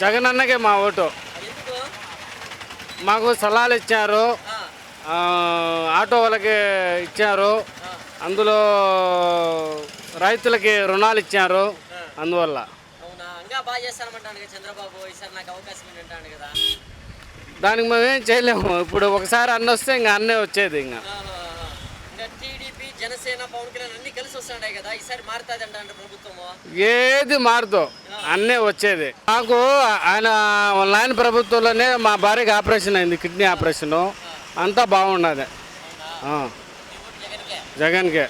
జగన్ అన్నకే మా ఓటు. మాకు సలహాలు ఇచ్చారు. ఆటో వాళ్ళకి ఇచ్చారు. అందులో రైతులకి రుణాలు ఇచ్చారు. అందువల్ల. దానికి మేము ఏం చేయలేము. ఇప్పుడు ఒకసారి అన్న వస్తే ఇంకా అన్నే వచ్చేది ఇంకా. జనసేన పవన్ కళ్యాణ్ అన్ని కలిసి వస్తున్నాయి కదా. ఈసారి మారుతుంది అంటారు ప్రభుత్వము? ఏది మారదు. అన్నే వచ్చేది. నాకు ఆయన ఆయన ప్రభుత్వంలోనే మా భార్యకి ఆపరేషన్ అయింది కిడ్నీ ఆపరేషన్ అంతా బాగున్నది జగన్కే.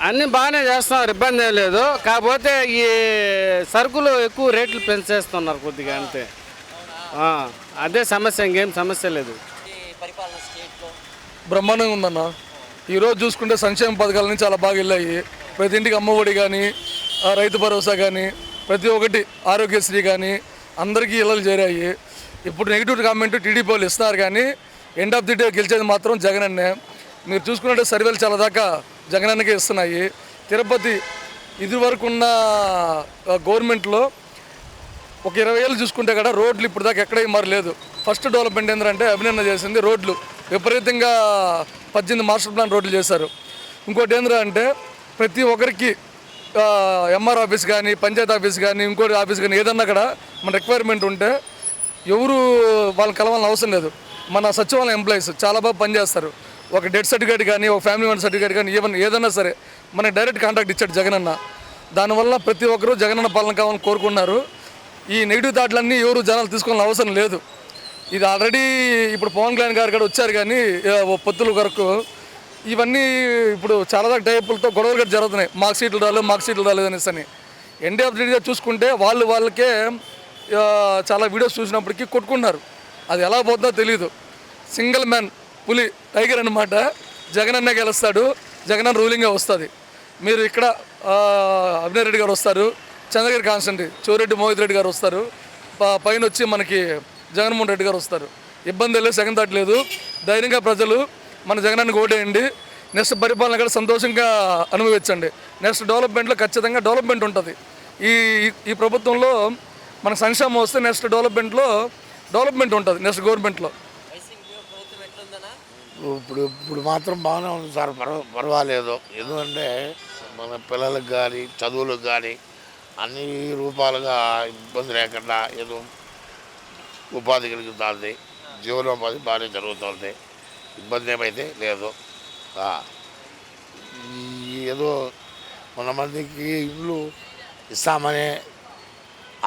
అన్నీ బాగానే చేస్తున్నారు ఇబ్బంది ఏం లేదు. కాకపోతే ఈ సరుకులు ఎక్కువ రేట్లు పెంచేస్తున్నారు కొద్దిగా అంతే. ఆ, అదే సమస్య ఇంకేం సమస్య లేదు. ఈ పరిపాలన స్టేట్లో బ్రహ్మాండంగా ఉందన్న. ఈరోజు చూసుకుంటే సంక్షేమ పథకాలన్నీ చాలా బాగా వెళ్ళాయి. ప్రతి ఇంటికి అమ్మఒడి కానీ రైతు భరోసా కానీ ప్రతి ఒక్కటి ఆరోగ్యశ్రీ కానీ అందరికీ ఇళ్ళలు చేరాయి. ఇప్పుడు నెగిటివ్ కామెంట్ టీడీపీ వాళ్ళు ఇస్తున్నారు కానీ ఎండ్ ఆఫ్ ది డే గెలిచేది మాత్రం జగన్ అన్నే మీరు చూసుకున్నట్టే సర్వేలు చాలా దాకా జగన్ అన్నకే ఇస్తున్నాయి. తిరుపతి ఇది వరకు ఉన్న గవర్నమెంట్లో ఒక ఇరవై ఏళ్ళు చూసుకుంటే కూడా రోడ్లు ఇప్పుడు దాకా ఎక్కడ మరి లేదు. ఫస్ట్ డెవలప్మెంట్ ఏంటంటే అభినందన చేసింది రోడ్లు. విపరీతంగా పద్దెనిమిది మాస్టర్ ప్లాన్ రోడ్లు చేశారు. ఇంకోటి ఏంద్రా అంటే ప్రతి ఒక్కరికి ఎంఆర్ ఆఫీస్ కానీ పంచాయతీ ఆఫీస్ కానీ ఇంకోటి ఆఫీస్ కానీ ఏదన్నా కూడా మన రిక్వైర్మెంట్ ఉంటే ఎవరు వాళ్ళని కలవాలని అవసరం లేదు. మన సచివాలయం ఎంప్లాయీస్ చాలా బాగా పనిచేస్తారు. ఒక డెత్ సర్టిఫికేట్ కానీ ఒక ఫ్యామిలీ మెంబర్ సర్టిఫికేట్ కానీ ఈవెన్ ఏదన్నా సరే మనకి డైరెక్ట్ కాంటాక్ట్ ఇచ్చాడు జగనన్న దానివల్ల ప్రతి ఒక్కరూ జగనన్న పాలన కావాలని కోరుకున్నారు ఈ నెగిటివ్ థాట్లన్నీ ఎవరు జనాలు తీసుకోవాలని అవసరం లేదు. ఇది ఆల్రెడీ ఇప్పుడు పవన్ కళ్యాణ్ గారు కూడా వచ్చారు కానీ ఓ పొత్తుల వరకు ఇవన్నీ ఇప్పుడు చాలా టైపులతో గొడవలు కూడా జరుగుతున్నాయి. మార్క్ సీట్లు రాలేదు మార్క్ సీట్లు రాలేదు అనేసి అని. ఎన్డీ ఆఫ్ చూసుకుంటే వాళ్ళు వాళ్ళకే చాలా వీడియోస్ చూసినప్పటికీ కొట్టుకున్నారు. అది ఎలా పోతుందో తెలియదు సింగిల్ మ్యాన్ పులి టైగర్ అనమాట జగన్ అన్న గెలుస్తాడు జగన్ అన్న రూలింగే వస్తుంది. మీరు ఇక్కడ అభినయ్ రెడ్డి గారు వస్తారు చంద్రగిరి కాన్స్టెంట్ చోరెడ్డి మోహిత్ రెడ్డి గారు వస్తారు. పైన వచ్చి మనకి జగన్మోహన్ రెడ్డి గారు వస్తారు. ఇబ్బంది లేదు సెకండ్ థాట్ లేదు. ధైర్యంగా ప్రజలు మన జగనాన్ని ఓటేయండి. నెక్స్ట్ పరిపాలన కూడా సంతోషంగా అనుభవించండి. నెక్స్ట్ డెవలప్మెంట్లో ఖచ్చితంగా డెవలప్మెంట్ ఉంటుంది. ఈ ఈ- ప్రభుత్వంలో మన సంక్షేమం వస్తే నెక్స్ట్ డెవలప్మెంట్లో డెవలప్మెంట్ ఉంటుంది నెక్స్ట్ గవర్నమెంట్లో. ఇప్పుడు ఇప్పుడు మాత్రం బాగానే ఉంది సార్ పర్వ పర్వాలేదు. ఎందుకంటే మన పిల్లలకు కానీ చదువులకు కానీ అన్ని రూపాలుగా ఇబ్బంది లేకుండా ఏదో ఉపాధి కలుగుతుంది జీవనోపాధి బాగానే జరుగుతుంది. ఇబ్బంది ఏమైతే లేదు. ఏదో కొంతమందికి ఇల్లు ఇస్తామని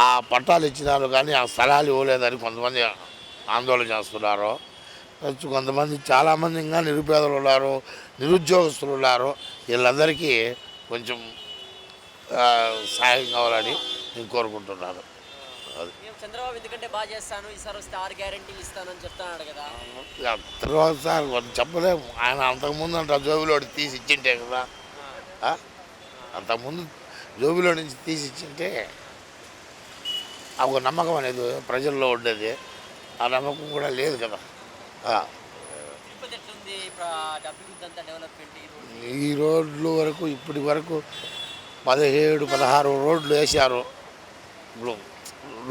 ఆ పట్టాలు ఇచ్చినారు కానీ ఆ స్థలాలు ఇవ్వలేదని కొంతమంది ఆందోళన చేస్తున్నారు. కొంతమంది చాలామంది ఇంకా నిరుపేదలు ఉన్నారు నిరుద్యోగస్తులు ఉన్నారు. వీళ్ళందరికీ కొంచెం సాయం కావాలని నేను కోరుకుంటున్నాను. అది. చంద్రబాబు ఎందుకంటే బాగా చేస్తాను ఈసారి వస్తే ఆరు గ్యారెంటీలు ఇస్తానని చెప్తున్నాడు కదా. తర్వాత సార్ చెప్పలేము ఆయన అంతకుముందు అంట జోబులోకి తీసి ఇచ్చింటే కదా? అంతకుముందు జోబులో నుంచి తీసి ఇచ్చింటే ఒక నమ్మకం అనేది ప్రజల్లో ఉండేది. ఆ నమ్మకం కూడా లేదు కదా. ఈ రోడ్లు వరకు ఇప్పటి వరకు పదిహేడు పదహారు రోడ్లు వేశారు. ఇప్పుడు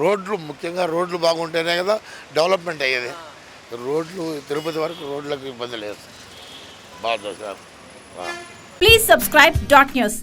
రోడ్లు ముఖ్యంగా రోడ్లు బాగుంటేనే కదా డెవలప్మెంట్ అయ్యేది. రోడ్లు తిరుపతి వరకు రోడ్లకు ఇబ్బంది లేదు. బాగుంది sir please subscribe dot news.